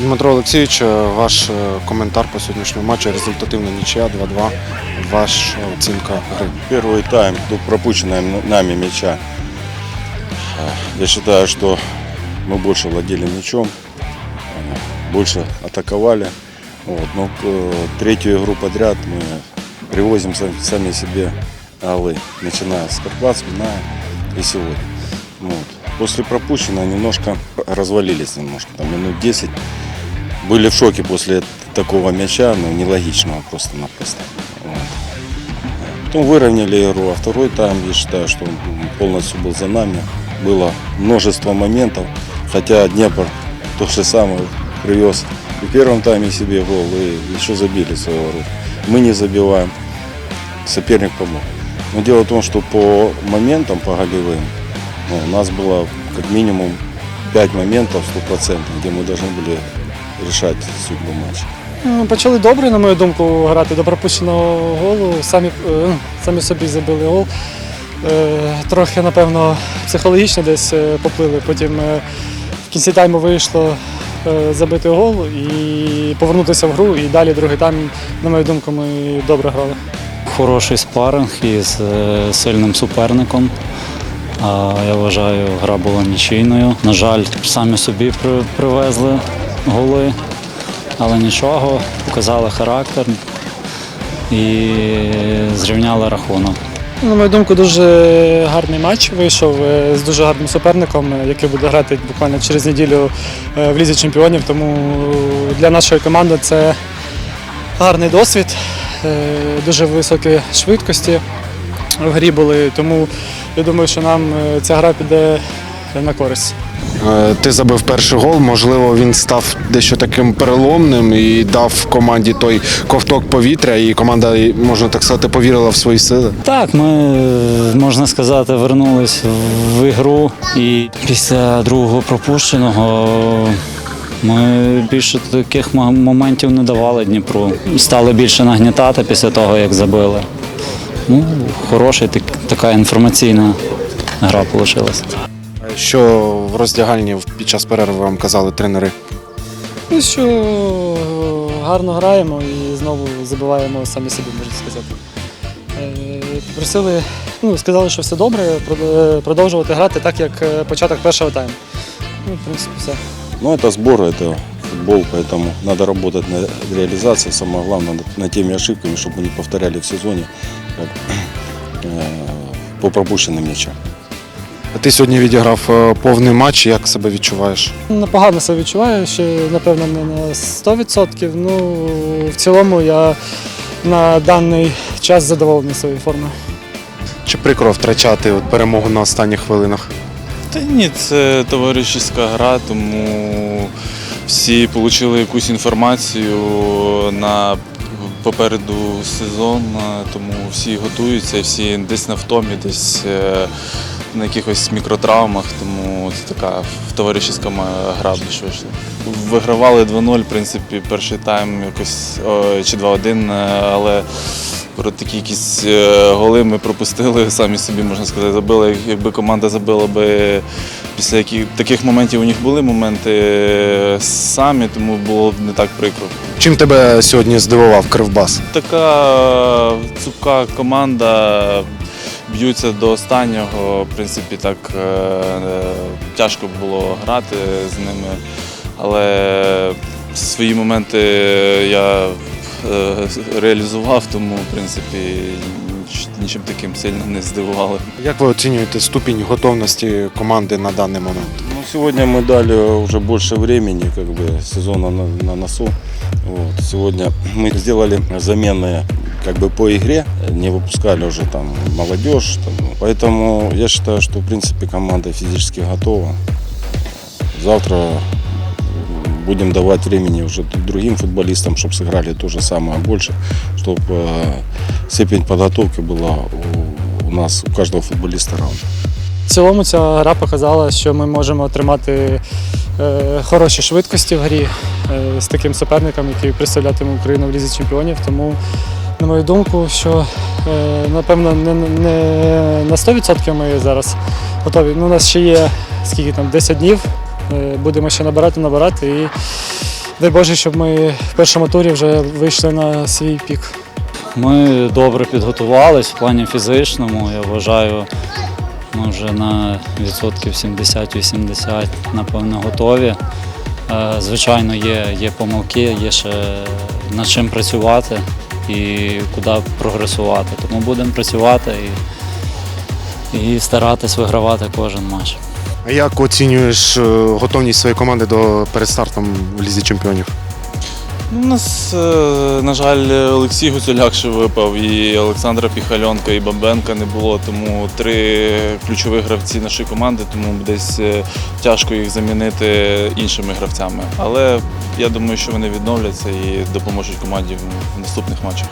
Дмитро Олексійович, е, ваш е, коментар по сьогоднішньому матчу. Результативна нічия 2-2. Ваша оцінка гри. Первый тайм, до пропущенного нами мяча. Я считаю, что мы больше владели мячом, э, больше атаковали. Вот. Но э, третью игру подряд мы привозим сам- сами себе голы, начиная с Карпатска на и сегодня. Вот. После пропущенного немножко развалились немножко, там минут 10. Были в шоке после такого мяча, но нелогичного просто-напросто. Вот. Потом выровняли игру, а второй тайм, я считаю, что он полностью был за нами. Было множество моментов, хотя Днепр то же самое привез и в первом тайме себе гол, и еще забили своего рода. Мы не забиваем, соперник помог. Но дело в том, что по моментам, по голевым, ну, у нас было как минимум 5 моментов стопроцентных, где мы должны были решать судьбу матча. Ну, Почали добре, на мою думку, грати до пропущеного голу. Самі, е, самі собі забили гол. Е, Трохи, напевно, психологічно десь е, поплили. Потім е, в кінці тайму вийшло е, забити гол і повернутися в гру. І далі другий тайм, на мою думку, ми добре грали. Хороший спаринг із е, сильним суперником. Я вважаю, гра була нічийною. На жаль, самі собі при- привезли голи, але нічого, показали характер і зрівняли рахунок. На мою думку, дуже гарний матч вийшов е, з дуже гарним суперником, е, який буде грати буквально через неділю е, в лізі чемпіонів. Тому для нашої команди це гарний досвід, дуже високі швидкості в грі були. Тому я думаю, що нам ця гра піде на користь. Е, Ти забив перший гол, можливо, він став дещо таким переломним і дав команді той ковток повітря, і команда, можна так сказати, повірила в свої сили. Так, ми, можна сказати, вернулись в ігру і після другого пропущеного ми більше таких моментів не давали Дніпру. Стали більше нагнітати після того, як забили. Ну, хороша так, така інформаційна гра вийшла. Е, Що в роздягальні під час перерви вам казали тренери? Ну що гарно граємо і знову забиваємо самі собі, можна сказати. Е, Попросили, ну, сказали, що все добре, прод- продовжувати грати так, як е, початок першого тайму. Ну, в принципі, все. Но это сбор, это футбол, поэтому надо работать над реализацией, самое главное, над, над теми ошибками, чтобы не повторяли в сезоне как, э, по пропущенным мячам. Ти сьогодні відіграв е, повний матч. Як себе відчуваєш? Непогано себе відчуваю, ще, напевно, не на 100%. Ну, в цілому я на даний час задоволений своєю формою. Чи прикро втрачати от перемогу на останніх хвилинах? Та ні, це товаришська гра, тому всі отримали якусь інформацію на попереду сезон, тому всі готуються, всі десь на втомі, десь е, на якихось мікротравмах, тому це така товаришська моя гра більш вийшла. Вигравали 2-0, в принципі, перший тайм якось о, чи 2-1, е, але про такі якісь е, голи ми пропустили, самі собі можна сказати, забили. Якби команда забила би після яких таких моментів у них були моменти е, самі, тому було б не так прикро. Чим тебе сьогодні здивував Кривбас? Така цупка команда. Б'ються до останнього. В принципі, так е, е, тяжко було грати з ними, але свої моменти я е, реалізував, тому в принципі ніч- нічим таким сильно не здивували. Як ви оцінюєте ступінь готовності команди на даний момент? Ну, сегодня мы дали уже больше времени, как бы сезона на, на носу. Вот. Сегодня мы сделали замены как бы по игре, не выпускали уже там молодежь. Там. Поэтому я считаю, что в принципе команда физически готова. Завтра м, будем давать времени уже д- другим футболистам, чтобы сыграли то же самое больше, чтобы степень подготовки была у, у нас, у каждого футболиста равна. В цілому ця гра показала, що ми можемо отримати е, хороші швидкості в грі е, з таким суперником, який представлятиме Україну в лізі чемпіонів. Тому, на мою думку, що е, напевно не, на 100% ми зараз готові. Ну, у нас ще є скільки там 10 днів. Е, будемо ще набирати, набирати і дай Боже, щоб ми в першому турі вже вийшли на свій пік. Ми добре підготувались в плані фізичному. Я вважаю, ми вже на відсотків 70-80 напевно готові. Е, Звичайно, є, є помилки, є ще над чим працювати і куди прогресувати. Тому будемо працювати і, і старатись вигравати кожен матч. А як оцінюєш е, готовність своєї команди до перед стартом в Лізі Чемпіонів? Ну, У нас, е, на жаль, Олексій Гуцуляк ще випав, і Олександра Піхальонка, і Бабенка не було, тому три ключові гравці нашої команди, тому десь е, тяжко їх замінити іншими гравцями. Але я думаю, що вони відновляться і допоможуть команді в наступних матчах.